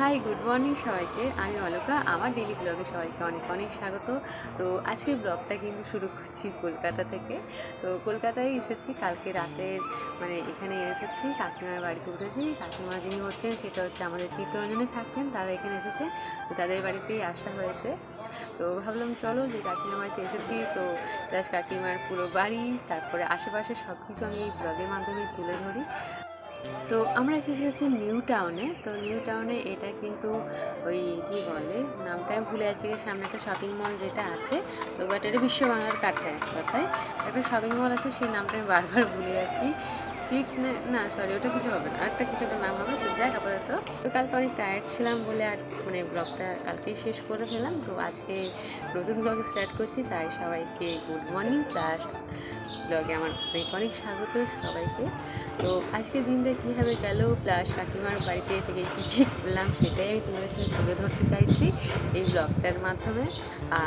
High, good morning সবাইকে। আমি অলকা আমার ডেলি ব্লগে সবাইকে অনেক অনেক স্বাগত। তো আজকের ব্লগটা কিন্তু শুরু করছি কলকাতা থেকে। তো কলকাতায় এসেছি, কালকে রাতের মানে এখানে এসেছি, কাকিমার বাড়িতে উঠেছি। কাকিমা যিনি হচ্ছেন, সেটা হচ্ছে আমাদের চিত্তরঞ্জনে থাকছেন। তারা এখানে এসেছে, তো তাদের বাড়িতেই আসা হয়েছে। তো ভাবলাম, চলো যে কাকিমার বাড়িতে এসেছি, তো প্লাস কাকিমার পুরো বাড়ি, তারপরে আশেপাশে সব কিছু আমি ব্লগের মাধ্যমে তুলে ধরি। তো আমরা এসেছি হচ্ছে নিউ টাউনে। তো নিউ টাউনে এটা কিন্তু ওই কি বলে, নামটা ভুলে আছি সামনে একটা শপিং মল যেটা আছে, তো বাট এটা বিশ্ব বাংলার কাছে এক কথায়। একটা শপিং মল আছে, সেই নামটা আমি বারবার ভুলে যাচ্ছি। ফ্লিপস না সরি ওটা কিছু হবে না, আরেকটা কিছু একটা নাম হবে, তো যাক আপাতত। তো কালকে অনেক টায়ার্ড ছিলাম বলে আর মানে ব্লগটা কালকেই শেষ করে ফেলাম তো আজকে নতুন ব্লগ স্টার্ট করছি, তাই সবাইকে গুড মর্নিং প্লাস ব্লগে আমার অনেক অনেক স্বাগত সবাইকে। তো আজকের দিনটা কীভাবে গেল প্লাস কাকিমার বাড়িতে থেকে কী কী করলাম সেটাই আমি তোমাদের সাথে তুলে ধরতে চাইছি এই ব্লগটার মাধ্যমে।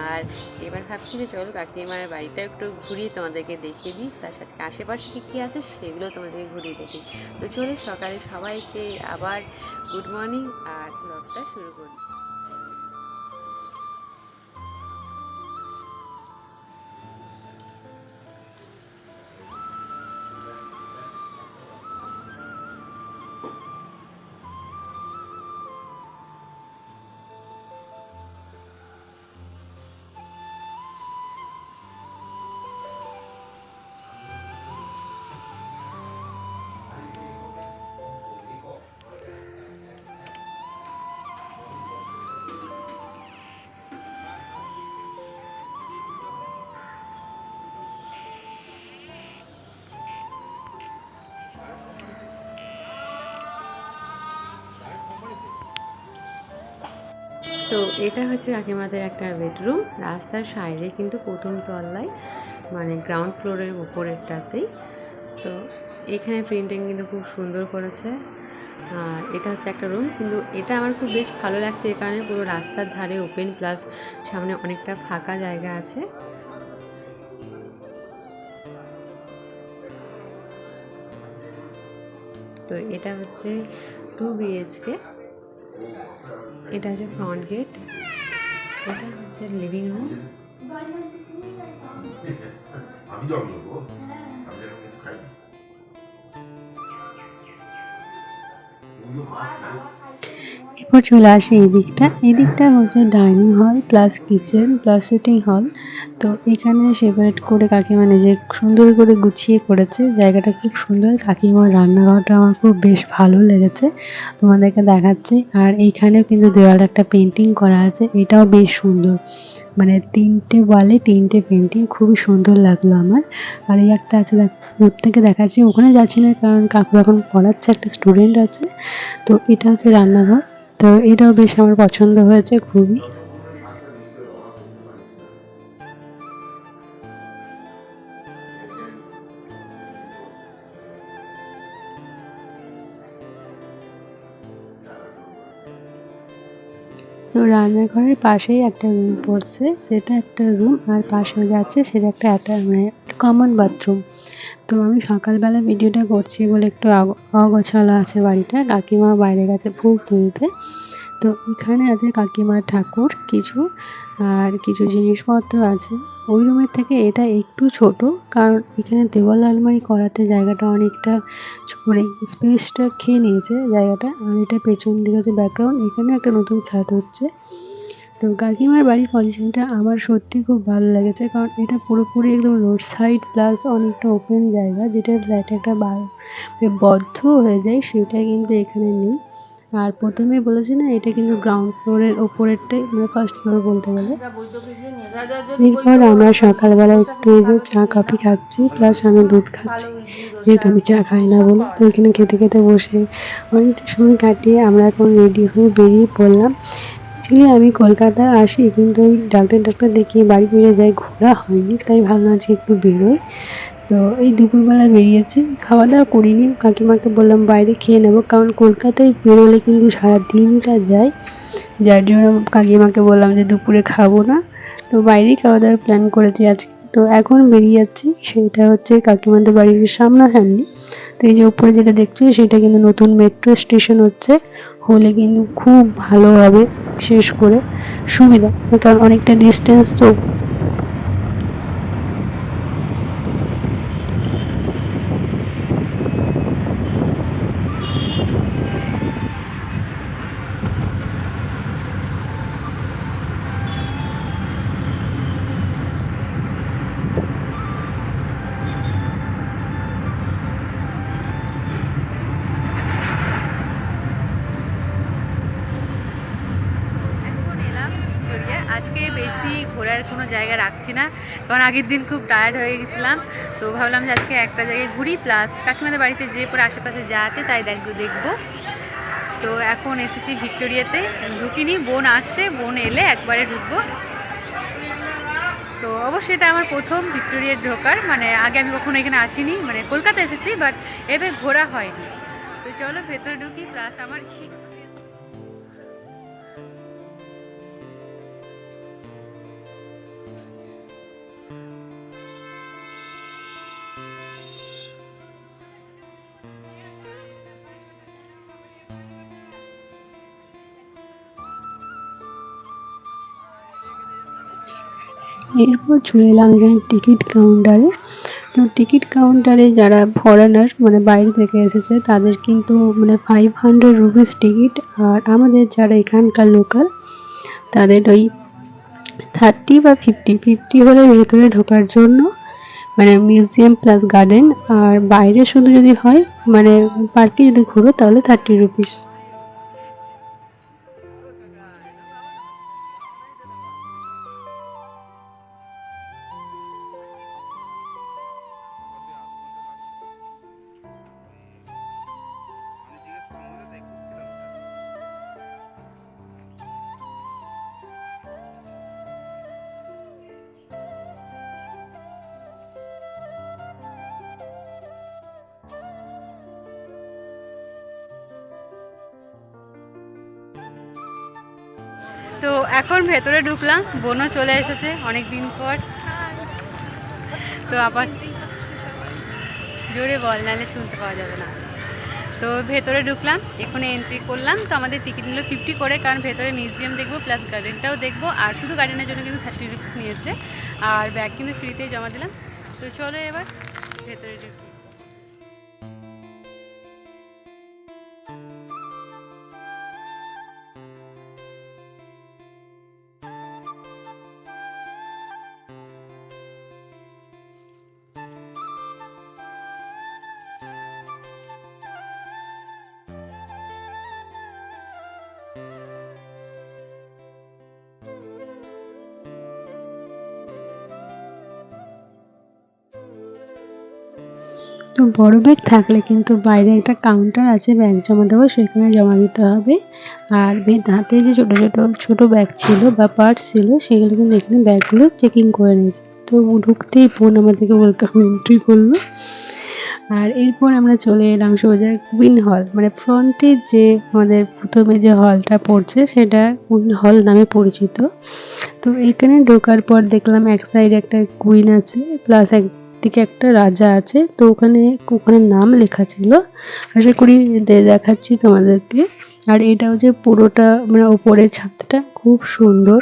আর এবার ভাবছি যে চলো কাকিমার বাড়িটা একটু ঘুরিয়ে তোমাদেরকে দেখিয়ে দিই প্লাস আজকে আশেপাশে কী কী আছে সেগুলো তোমাদেরকে ঘুরিয়ে দেখি তো চলো সকালে সবাইকে আবার গুড মর্নিং আর ব্লগটা শুরু করি। তো এটা হচ্ছে কাকিমাদের একটা বেডরুম। রাস্তার সাইডে কিন্তু প্রথম তলায় মানে গ্রাউন্ড ফ্লোরের উপরেরটাতেই তো এখানে প্রিন্টিং কিন্তু খুব সুন্দর করেছে। আর এটা হচ্ছে একটা রুম কিন্তু এটা আমার খুব বেশ ভালো লাগছে এই কারণে পুরো রাস্তার ধারে ওপেন প্লাস সামনে অনেকটা ফাঁকা জায়গা আছে। তো এটা হচ্ছে টু বিএইচকে এটা হচ্ছে ফ্রন্ট গেট এটা হচ্ছে লিভিং রুম আমি জল দেবো আমি এরপর চলে আসি এই দিকটা। এই দিকটা হচ্ছে dining hall plus kitchen plus sitting হল তো এখানে সেপারেট করে কাকিমা নিজে সুন্দর করে গুছিয়ে করেছে। জায়গাটা খুব সুন্দর। কাকিমার রান্নাঘরটা আমার খুব বেশ ভালো লেগেছে। তোমাদেরকে দেখাচ্ছি। আর এইখানেও কিন্তু দেওয়ালে একটা পেন্টিং করা আছে। এটাও বেশ সুন্দর। মানে তিনটে ওয়ালে তিনটে পেন্টিং খুবই সুন্দর লাগল আমার। আর এই একটা আছে দূর থেকে দেখাচ্ছি। ওখানে যাচ্ছি না কারণ কাকু এখন পড়াচ্ছে, একটা স্টুডেন্ট আছে। তো এটা হচ্ছে রান্নাঘর। তো এটাও বেশ আমার পছন্দ হয়েছে খুবই। রান্নাঘরের পাশেই একটা রুম পড়ছে, সেটা একটা রুম আর পাশে যাচ্ছে সেটা একটা একটা মানে কমন বাথরুম তো আমি সকালবেলা ভিডিওটা করছি বলে একটু অগোছালো আছে বাড়িটা। কাকিমা বাইরে গেছে ফুল তুলতে। তো এখানে আছে কাকিমার ঠাকুর কিছু, আর কিছু জিনিসপত্র আছে। ওই রুমের থেকে এটা একটু ছোট, কারণ এখানে দেওয়াল আলমারি করাতে জায়গাটা অনেকটা মানে স্পেসটা খেয়ে নিয়েছে জায়গাটা। আর এটা পেছন দিকে হচ্ছে ব্যাকগ্রাউন্ড এখানে একটা নতুন ফ্ল্যাট হচ্ছে। তো কাকিমার বাড়ির পজিশনটা আমার সত্যি খুব ভালো লেগেছে, কারণ এটা পুরোপুরি একদম রোড সাইড প্লাস অনেকটা ওপেন জায়গা, যেটা ফ্ল্যাট একটা বদ্ধ হয়ে যায় সেটা কিন্তু এখানে নেই। আর প্রথমে বলেছি না, এটা কিন্তু গ্রাউন্ড ফ্লোরের ওপরেরটাই মানে ফার্স্ট ফ্লোর বলতে গেলে। এরপর আমরা সকালবেলা একটু এই যে চা, কফি খাচ্ছি প্লাস আমি দুধ খাচ্ছি, যেহেতু আমি চা খাই না বলে, তো এখানে খেতে খেতে বসে অনেকটা সময় কাটিয়ে আমরা এখন রেডি হয়ে বেরিয়ে পড়লাম। অ্যাকচুয়ালি আমি কলকাতা আসি, কিন্তু ওই ডাক্তার ডাক্তার দেখিয়ে বাড়ি ফিরে যাই, ঘোরা হয়নি, তাই ভাবলাম যে একটু বেরোই। তো এই দুপুরবেলা বেরিয়েছি খাওয়া দাওয়া করিনি, কাকিমাকে বললাম বাইরে খেয়ে নেব, কারণ কলকাতায় বেরোলে কিন্তু সারা দিনটা যায়। যার জন্য কাকিমাকে বললাম যে দুপুরে খাব না। তো বাইরেই খাওয়া দাওয়ার প্ল্যান করেছি আজকে। তো এখন বেরিয়ে যাচ্ছি সেটা হচ্ছে কাকিমাদের বাড়ির সামনে সামনাসামনি। তো এই যে উপরে যেটা দেখছ, সেটা কিন্তু নতুন মেট্রো স্টেশন হচ্ছে। হলে কিন্তু খুব ভালো হবে বিশেষ করে সুবিধা কারণ অনেকটা ডিস্টেন্স তো আগের দিন খুব টায়ার্ড হয়ে গেছিলাম, তো ভাবলাম যে আজকে একটা জায়গায় ঘুরি প্লাস কাকিমাদের বাড়িতে যে পরে আশেপাশে যা আছে তাই দেখব দেখব। তো এখন এসেছি ভিক্টোরিয়াতে, ঢুকিনি, বোন আসছে, বোন এলে একবারে ঢুকবো। তো অবশ্যই এটা আমার প্রথম ভিক্টোরিয়া ঢোকার মানে আগে আমি কখনো এখানে আসিনি মানে কলকাতা এসেছি বাট এভাবে ঘোরা হয়নি। তো চলো ভেতরে ঢুকি প্লাস আমার এরপর চলে এলাম এখানে টিকিট কাউন্টারে। তো টিকিট কাউন্টারে যারা ফরেনার মানে বাইরে থেকে এসেছে, তাদের কিন্তু মানে ফাইভ হান্ড্রেড রুপিস টিকিট আর আমাদের যারা এখানকার লোকাল তাদের ওই থার্টি বা ফিফটি ফিফটি হলে ভেতরে ঢোকার জন্য মানে মিউজিয়াম প্লাস গার্ডেন আর বাইরে শুধু যদি হয় মানে পার্কে যদি ঘুরো, তাহলে থার্টি রুপিস তো এখন ভেতরে ঢুকলাম, বোনও চলে এসেছে অনেক দিন পর। তো আবার জোরে বল, নাহলে শুনতে পাওয়া যাবে না। তো ভেতরে ঢুকলাম এখানে এন্ট্রি করলাম। তো আমাদের টিকিট নিল ফিফটি করে, কারণ ভেতরে মিউজিয়াম দেখব প্লাস গার্ডেনটাও দেখব। আর শুধু গার্ডেনের জন্য কিন্তু থার্টি রুপিস নিয়েছে। আর ব্যাগ কিন্তু ফ্রিতেই জমা দিলাম। তো চলো এবার ভেতরে ঢুকি। তো বড় ব্যাগ থাকলে কিন্তু বাইরে একটা কাউন্টার আছে ব্যাগ জমা দেওয়ার সেখানে জমা দিতে হবে। আর হাতে যে ছোটো ছোটো ছোটো ব্যাগ ছিল বা পার্স ছিল, সেগুলো কিন্তু এখানে ব্যাগগুলো চেকিং করে নিয়েছে। তো ঢুকতেই ফোন আমাদেরকে ওয়েলকাম এন্ট্রি করল। আর এরপর আমরা চলে এলাম সোজা কুইন হল মানে ফ্রন্টে যে আমাদের প্রথমে যে হলটা পড়ছে, সেটা কুইন হল নামে পরিচিত। তো এখানে ঢোকার পর দেখলাম এক সাইডে একটা কুইন আছে প্লাস একদিকে একটা রাজা আছে, তো ওখানে ওখানে নাম লেখা ছিল। আশা করি দেখাচ্ছি তোমাদেরকে। আর এটা হচ্ছে পুরোটা মানে ওপরের ছাদটা খুব সুন্দর।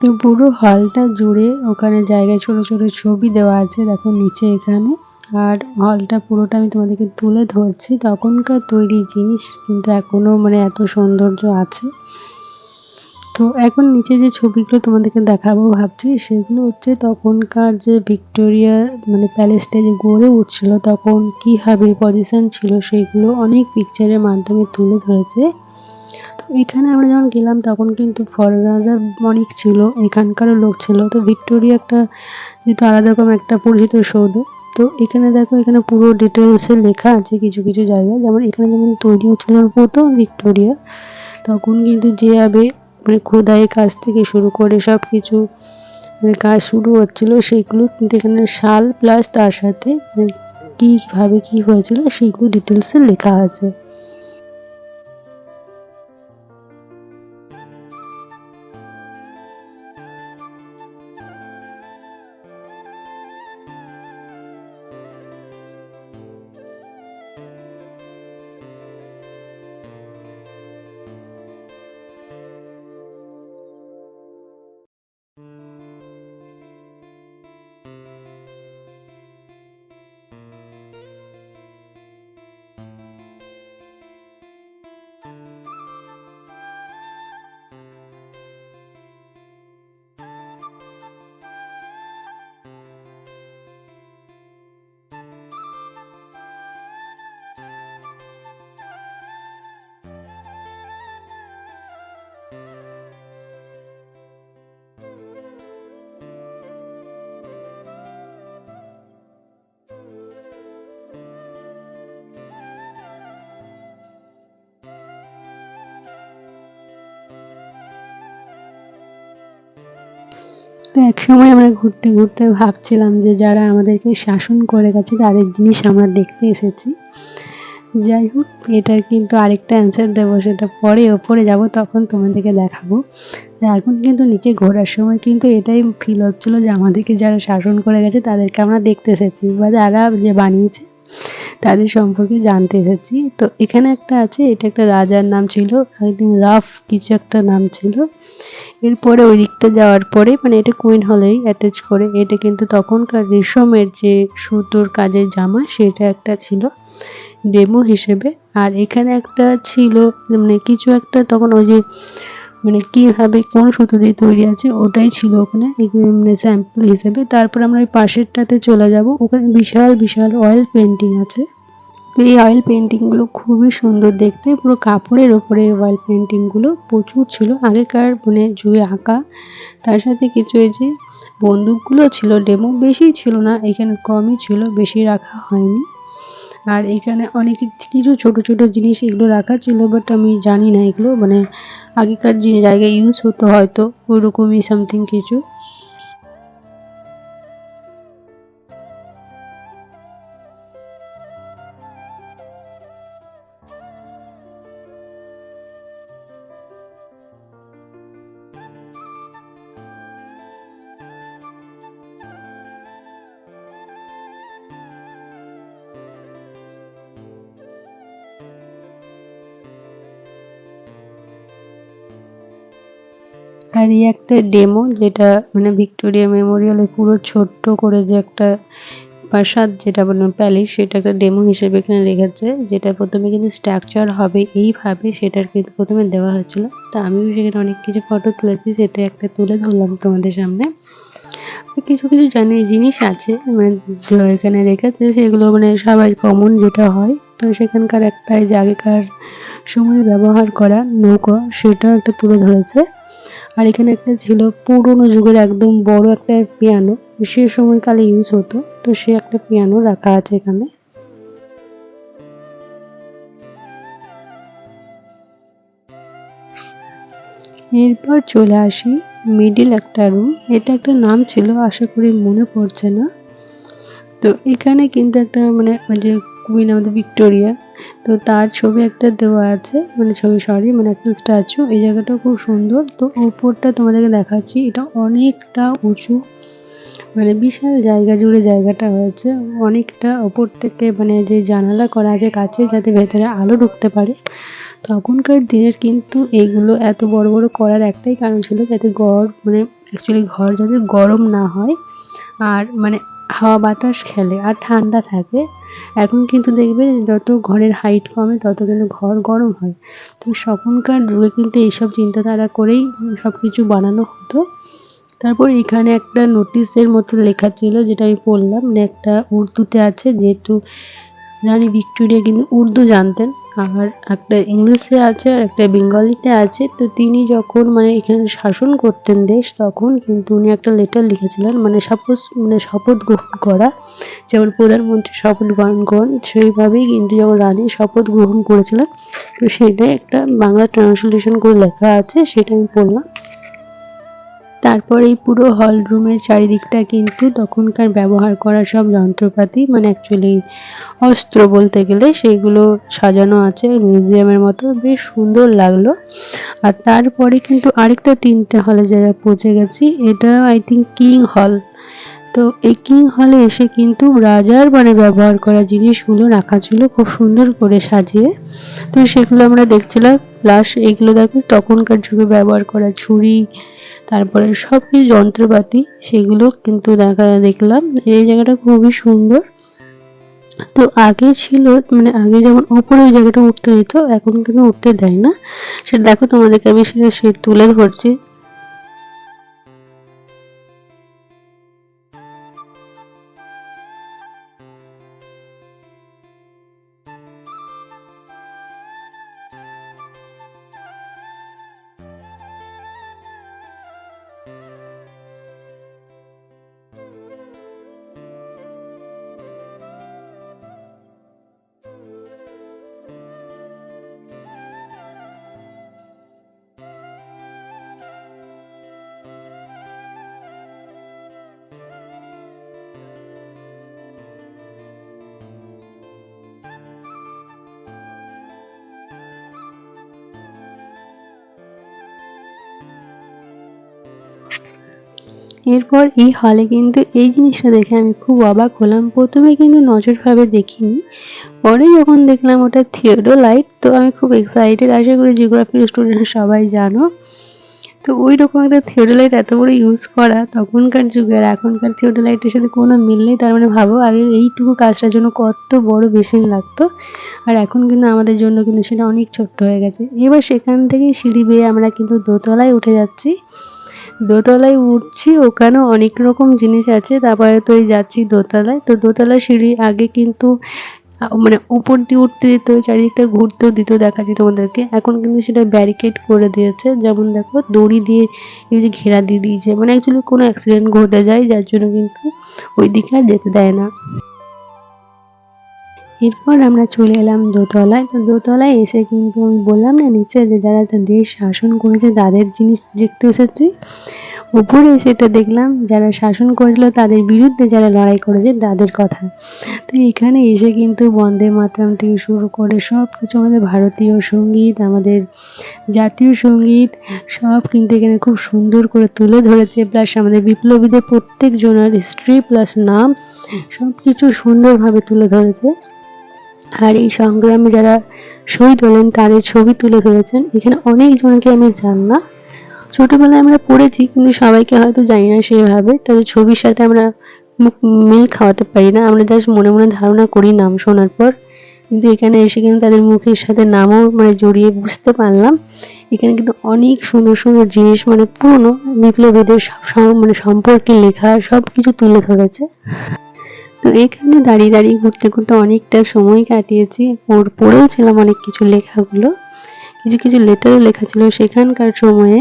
তো পুরো হলটা জুড়ে ওখানে জায়গায় ছোট ছোট ছবি দেওয়া আছে, দেখো নিচে এখানে। আর হলটা পুরোটা আমি তোমাদেরকে তুলে ধরছি। তখনকার তৈরি জিনিস কিন্তু এখনও মানে এত সৌন্দর্য আছে। তো এখন নিচে যে ছবিগুলো তোমাদেরকে দেখাবো ভাবছি, সেগুলো হচ্ছে তখনকার যে ভিক্টোরিয়া মানে প্যালেসটা যে গড়ে উঠছিল, তখন কীভাবে পজিশন ছিল সেগুলো অনেক পিকচারের মাধ্যমে তুলে ধরেছে। তো এখানে আমরা যখন গেলাম, তখন কিন্তু ফরেনাররা অনেক ছিল, এখানকারও লোক ছিল। তো ভিক্টোরিয়া একটা যেহেতু আলাদা রকম একটা পরিচিত সৌধ তো এখানে দেখো, এখানে পুরো ডিটেলসে লেখা আছে কিছু কিছু জায়গায় যেমন এখানে যেমন তৈরি হচ্ছিল প্রথম ভিক্টোরিয়া, তখন কিন্তু যে যেভাবে মানে খোদাইয়ের কাজ থেকে শুরু করে সব কিছু মানে কাজ শুরু হচ্ছিল সেইগুলো কিন্তু এখানে সাল প্লাস তার সাথে মানে কীভাবে কী হয়েছিল সেইগুলো ডিটেলসে লেখা আছে। তো এক সময় আমরা ঘুরতে ঘুরতে ভাবছিলাম যে যারা আমাদেরকে শাসন করে গেছে, তাদের জিনিস আমরা দেখতে এসেছি। যাই হোক, এটার কিন্তু আরেকটা অ্যান্সার দেবো, সেটা পরে ওপরে যাব, তখন তোমাদেরকে দেখাবো। এখন কিন্তু নিচে ঘোরার সময় কিন্তু এটাই ফিল হচ্ছিল যে আমাদেরকে যারা শাসন করে গেছে, তাদেরকে আমরা দেখতে এসেছি বা যারা যে বানিয়েছে, তাদের সম্পর্কে জানতে এসেছি। তো এখানে একটা আছে, এটা একটা রাজার নাম ছিল, একদিন রাফ কিছু একটা নাম ছিল। এরপরে ওই দিকটা যাওয়ার পরে মানে এটা কুইন হলেই অ্যাটাচ করে, এটা কিন্তু তখনকার রেশমের যে সুতোর কাজের জামা, সেটা একটা ছিল ডেমো হিসেবে। আর এখানে একটা ছিল মানে কিছু একটা তখন ওই যে মানে কীভাবে কোন সুতো দিয়ে তৈরি আছে, ওটাই ছিল ওখানে মানে স্যাম্পল হিসেবে। তারপর আমরা ওই পাশেরটাতে চলে যাব, ওখানে বিশাল বিশাল অয়েল পেন্টিং আছে। তো এই অয়েল পেন্টিংগুলো খুবই সুন্দর দেখতে। পুরো কাপড়ের ওপরে অয়েল পেন্টিংগুলো প্রচুর ছিল। আগেকার মানে জুয়ে আঁকা। তার সাথে কিছু এই যে বন্দুকগুলো ছিল ডেমো বেশি ছিল না, এখানে কমই ছিল, বেশি রাখা হয়নি। আর এখানে অনেক কিছু ছোট ছোট জিনিস এগুলো রাখা ছিল বাট আমি জানি না এগুলো। মানে আগেকার জায়গায় ইউজ হতো হয়তো ওরকমই সামথিং কিছু। আর এই একটা ডেমো যেটা মানে ভিক্টোরিয়া মেমোরিয়ালে পুরো ছোট্ট করে যে একটা প্রাসাদ যেটা মানে প্যালেস সেটা একটা ডেমো হিসেবে এখানে রেখেছে, যেটা প্রথমে কিন্তু স্ট্রাকচার হবে এইভাবে সেটার কিন্তু প্রথমে দেওয়া হয়েছিল। তা আমিও সেখানে অনেক কিছু ফটো তুলেছি, সেটা একটা তুলে ধরলাম তোমাদের সামনে। কিছু কিছু জানি জিনিস আছে মানে এখানে রেখেছে সেগুলো মানে সবাই কমন যেটা হয়। তো সেখানকার একটাই যে আগেকার সময় ব্যবহার করা নৌকা সেটা একটা তুলে ধরেছে। আর এখানে একটা ছিল পুরোনো যুগের একদম বড় একটা পিয়ানো সে সময়কালে ইউজ হতো। তো সে একটা পিয়ানো রাখা আছে এখানে। এরপর চলে আসি মিডিল একটা রুম এটা একটা নাম ছিল, আশা করি মনে পড়ছে না। তো এখানে কিন্তু একটা মানে যে কুইন আমাদের ভিক্টোরিয়া তো তার ছবি একটা দেওয়া আছে মানে ছবি সরি মানে একটা স্ট্যাচু এই জায়গাটা খুব সুন্দর। তো উপরটা তোমাদেরকে দেখাচ্ছি, এটা অনেকটা উঁচু মানে বিশাল জায়গা জুড়ে জায়গাটা হয়েছে। অনেকটা ওপর থেকে মানে যে জানালা করা আছে কাছে, যাতে ভেতরে আলো ঢুকতে পারে। তখনকার দিনের কিন্তু এইগুলো এত বড় বড় করার একটাই কারণ ছিল যাতে ঘর মানে অ্যাকচুয়ালি ঘর যাতে গরম না হয়, আর মানে হাওয়া বাতাস খেলে, আর ঠান্ডা থাকে। এখন কিন্তু দেখবে যত ঘরের হাইট কমে, তত কিন্তু ঘর গরম হয়। তো তখনকার যুগে কিন্তু এইসব চিন্তাধারা করেই সব কিছু বানানো হতো। তারপর এখানে একটা নোটিশের মতো লেখা ছিল, যেটা আমি পড়লাম। মানে একটা উর্দুতে আছে, যেহেতু রানী ভিক্টোরিয়া কিন্তু উর্দু জানতেন। আর একটা ইংলিশে আছে আর একটা বেঙ্গলিতে আছে। তো তিনি যখন মানে এখানে শাসন করতেন দেশ, তখন কিন্তু উনি একটা লেটার লিখেছিলেন মানে শপথ মানে শপথ গ্রহণ করা। যেমন প্রধানমন্ত্রী শপথ গ্রহণ করেন, সেইভাবেই কিন্তু যখন রানী শপথ গ্রহণ করেছিলেন, তো সেটাই একটা বাংলা ট্রান্সলেশন করে লেখা আছে সেটা আমি পড়লাম। তারপর এই পুরো হল রুমের চারিদিকটা কিন্তু তখনকার ব্যবহার করা সব যন্ত্রপাতি মানে অ্যাকচুয়ালি অস্ত্র বলতে গেলে সেইগুলো সাজানো আছে মিউজিয়ামের মতো, বেশ সুন্দর লাগল। আর তারপরে কিন্তু আরেকটা তিনটে হলে জায়গায় পৌঁছে গেছি, এটা আই থিঙ্ক কিং হল তো এই কিং হলে এসে কিন্তু রাজার মানে ব্যবহার করা জিনিসগুলো রাখা ছিল খুব সুন্দর করে সাজিয়ে। তো সেগুলো আমরা দেখছিলাম। প্লাস এগুলো দেখো, তখনকার যুগে ব্যবহার করা ছুরি, তারপরে সব কিছু যন্ত্রপাতি, সেগুলো কিন্তু দেখা, দেখলাম। এই জায়গাটা খুবই সুন্দর। তো আগে ছিল মানে আগে যেমন ওপরে ওই জায়গাটা উঠতে দিত, এখন কিন্তু উঠতে দেয় না। সেটা দেখো তোমাদেরকে আমি সেটা সে তুলে ধরছি। এরপর এই হলে কিন্তু এই জিনিসটা দেখে আমি খুব অবাক হলাম। প্রথমে কিন্তু নজরভাবে দেখিনি। পরে যখন দেখলাম ওটা থিওডোলাইট তো আমি খুব এক্সাইটেড আশা করি জিওগ্রাফির স্টুডেন্ট সবাই জানো। তো ওই রকম একটা থিওডোলাইট এত বড় ইউজ করা, তখনকার যুগে আর এখনকার থিওডোলাইটের সাথে কোনো মিল নেই। তার মানে ভাবো, আগে এইটুকু কাজটার জন্য কত বড় বেসিন লাগতো। আর এখন কিন্তু আমাদের জন্য কিন্তু সেটা অনেক ছোট্ট হয়ে গেছে। এবার সেখান থেকে সিঁড়ি বেয়ে আমরা কিন্তু দোতলায় উঠে যাচ্ছি। দোতলায় উঠছি, ওখানেও অনেক রকম জিনিস আছে। তারপরে তো যাচ্ছি দোতলায়। তো দোতলা সিঁড়ি আগে কিন্তু মানে উপর দিয়ে উঠতে দিত, চারিদিকটা ঘুরতেও দিত, দেখাচ্ছি তোমাদেরকে। এখন কিন্তু সেটা ব্যারিকেড করে দিয়েছে। যেমন দেখো, দড়ি দিয়ে যে ঘেরা দিয়ে দিয়েছে। মানে অ্যাকচুয়ালি কোনো অ্যাক্সিডেন্ট ঘটে যায়, যার জন্য কিন্তু ওই দিকে আর যেতে দেয় না। এরপর আমরা চলে এলাম দোতলায়। তো দোতলায় এসে কিন্তু আমি বললাম না নিচে যে যারা দেশ শাসন করেছে তাদের জিনিস দেখতে এসেছি। উপরে সেটা দেখলাম, যারা শাসন করেছিল তাদের বিরুদ্ধে যারা লড়াই করেছে তাদের কথা। তো এখানে এসে কিন্তু বন্দে মাতরম থেকে শুরু করে সব কিছু আমাদের ভারতীয় সংগীত, আমাদের জাতীয় সংগীত, সব কিন্তু এখানে খুব সুন্দর করে তুলে ধরেছে। প্লাস আমাদের বিপ্লবীদের প্রত্যেক জনের হিস্ট্রি প্লাস নাম সব কিছু সুন্দরভাবে তুলে ধরেছে। আর এই সংগ্রামে যারা শহীদ হলেন, তাদের ছবি তুলে ধরেছেন। এখানে অনেক জনকে আমি জানলাম। ছোটবেলায় আমরা পড়েছি, কিন্তু সবাইকে হয়তো জানি না সেভাবে। তাদের ছবির সাথে আমরা মিল খাওয়াতে পারি না। আমরা জাস্ট মনে মনে ধারণা করি নাম শোনার পর। কিন্তু এখানে এসে কিন্তু তাদের মুখের সাথে নামও মানে জড়িয়ে বুঝতে পারলাম। এখানে কিন্তু অনেক সুন্দর সুন্দর জিনিস মানে পুরনো বিপ্লবীদের সব মানে সম্পর্কে লেখা সব কিছু তুলে ধরেছে। তো এখানে দাঁড়িয়ে দাঁড়িয়ে ঘুরতে ঘুরতে অনেকটা সময় কাটিয়েছি। ওর পড়েও ছিলাম অনেক কিছু লেখাগুলো। কিছু কিছু লেটারও লেখা ছিল সেখানকার সময়ে।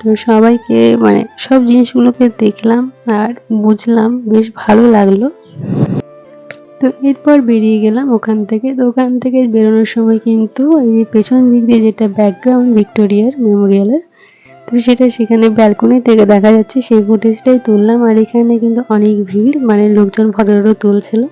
তো সবাইকে মানে সব জিনিসগুলোকে দেখলাম আর বুঝলাম, বেশ ভালো লাগল। তো এরপর বেরিয়ে গেলাম ওখান থেকে। তো ওখান থেকে বেরোনোর সময় কিন্তু এই পেছন দিক দিয়ে যেটা ব্যাকগ্রাউন্ড ভিক্টোরিয়ার মেমোরিয়ালের তো সেটা সেখানে ব্যালকনি থেকে দেখা যাচ্ছে, সেই ফুটেজটাই তুললাম। আর এখানে কিন্তু অনেক ভিড় মানে লোকজন ফটোটা তুলছিল।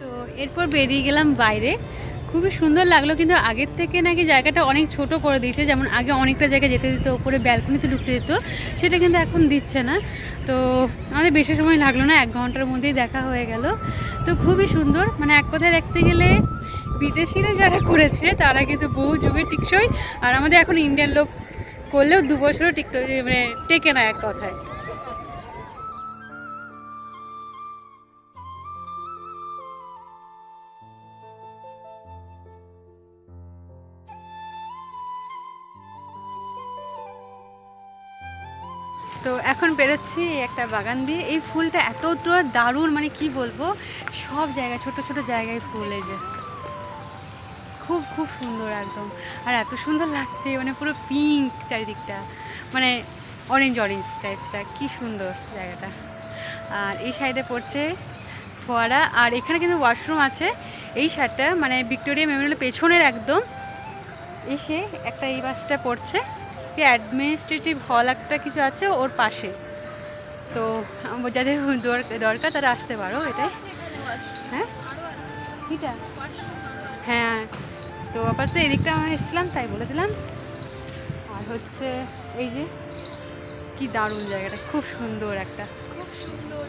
তো এরপর বেরিয়ে গেলাম বাইরে। খুবই সুন্দর লাগল, কিন্তু আগের থেকে নাকি জায়গাটা অনেক ছোট করে দিয়েছে। যেমন আগে অনেকটা জায়গা যেতে দিত ওপরে ব্যালকনিতে ঢুকতে দিত, সেটা কিন্তু এখন দিচ্ছে না। তো আমাদের বেশি সময় লাগল না, এক ঘণ্টার মধ্যেই দেখা হয়ে গেল। তো খুবই সুন্দর মানে এক কথায় দেখতে গেলে বিদেশিরা যারা করেছে, তারা কিন্তু বহু যুগের টিকসই। আর আমাদের এখন ইন্ডিয়ান লোক করলেও দু বছরও টিকতে মানে টেকে না এক কথায়। এখন বেরোচ্ছি একটা বাগান দিয়ে। এই ফুলটা এতটা দারুণ মানে কি বলব? সব জায়গায়, ছোট ছোট জায়গায় ফুল এই যে। খুব খুব সুন্দর একদম। আর এত সুন্দর লাগছে মানে পুরো পিঙ্ক চারিদিকটা। মানে অরেঞ্জ অরেঞ্জ টাইপটা কি সুন্দর জায়গাটা। আর এই সাইডে পড়ছে ফোয়ারা। আর এখানে কিন্তু ওয়াশরুম আছে। এই সাইডটা মানে ভিক্টোরিয়া মেমোরিয়াল পেছনের একদম। এসে একটা এই বাসটা পড়ছে। অ্যাডমিনিস্ট্রেটিভ হল একটা কিছু আছে ওর পাশে। তো যাদের দর- দরকার তারা আসতে পারো এটাই। হ্যাঁ? এটা হ্যাঁ তো আপাতত এদিকটা আমরা এসেছিলাম তাই বলে দিলাম। আর হচ্ছে এই যে কি দারুণ জায়গাটা খুব সুন্দর একটা। খুব সুন্দর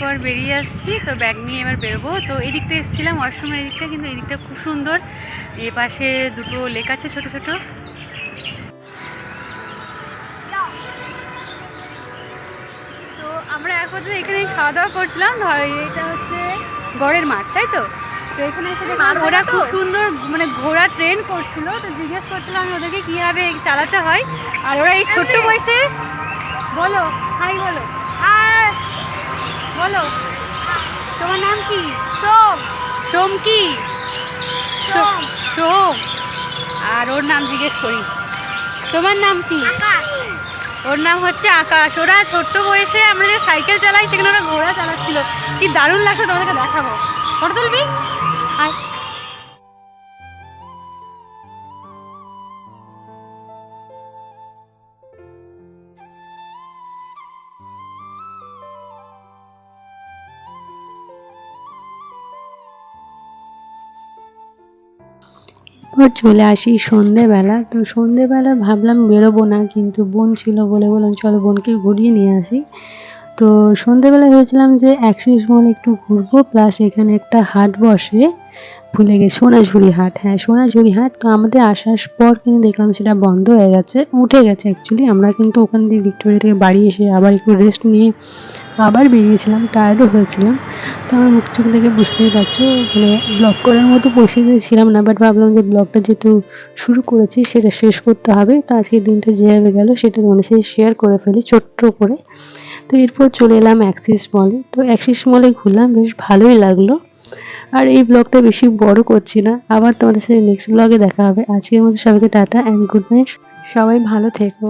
পর বেরিয়ে যাচ্ছি তো ব্যাগ নিয়ে এবার বেরোবো। তো এদিকটা এসেছিলাম ওয়াশরুমের এদিকটা কিন্তু এদিকটা খুব সুন্দর। এ পাশে দুটো লেক আছে ছোটো ছোটো। তো আমরা এখন এখানে খাওয়া দাওয়া করছিলাম ধর এটা হচ্ছে গড়ের মাঠ তাই তো? তো এখানে এসে ওরা খুব সুন্দর মানে ঘোড়া ট্রেন করছিল। তো জিজ্ঞেস করছিলাম আমি ওদেরকে কীভাবে চালাতে হয়। আর ওরা এই ছোট্ট বয়সে বলো হাই বলো। বলো। তোমার নাম কি? সোম। সোম কি? সোম। আর ওর নাম জিজ্ঞেস করি তোমার নাম কি? ওর নাম হচ্ছে আকাশ। ওরা ছোট্ট বয়সে আমরা যে সাইকেল চালাই সেখানে ওরা ঘোড়া চালাচ্ছিল। কি দারুণ লাগছে তোমাদেরকে দেখাবো। ফটো তুলবি? আয় এরপর চলে আসি সন্ধেবেলা। তো সন্ধেবেলা ভাবলাম বেরোবো না, কিন্তু বোন ছিল বলে বললাম, চলো বোনকে ঘুরিয়ে নিয়ে আসি। তো সন্ধেবেলা ভেবেছিলাম যে অ্যাক্সিস মল একটু ঘুরবো প্লাস এখানে একটা হাট বসে, ভুলে গেছি, সোনাঝুরি হাট। হ্যাঁ সোনাঝুরি হাট। তো আমাদের আসার পর কিন্তু দেখলাম সেটা বন্ধ হয়ে গেছে, উঠে গেছে অ্যাকচুয়ালি আমরা কিন্তু ওখান দিয়ে ভিক্টোরিয়া থেকে বাড়ি এসে আবার একটু রেস্ট নিয়ে আবার বেরিয়েছিলাম টায়ার্ডও হয়েছিলাম। তো আমার মুখ চোখ দেখে বুঝতেই পারছ মানে ব্লগ করার মতো পরিস্থিতিতে ছিলাম না বাট ভাবলাম যে ব্লগটা যেহেতু শুরু করেছি, সেটা শেষ করতে হবে। তো আজকের দিনটা যেভাবে গেল, সেটা তোমাদের সাথে শেয়ার করে ফেলি, ছোট্ট করে। তো এরপর চলে এলাম অ্যাক্সিস মলে তো অ্যাক্সিস মলে ঘুরলাম, বেশ ভালোই লাগল। আর এই ব্লগটা বেশি বড় করছি না। আবার তোমাদের সাথে নেক্সট ব্লগে দেখা হবে। আজকের মতো সবাইকে টাটা অ্যান্ড গুড নাইট সবাই ভালো থেকো।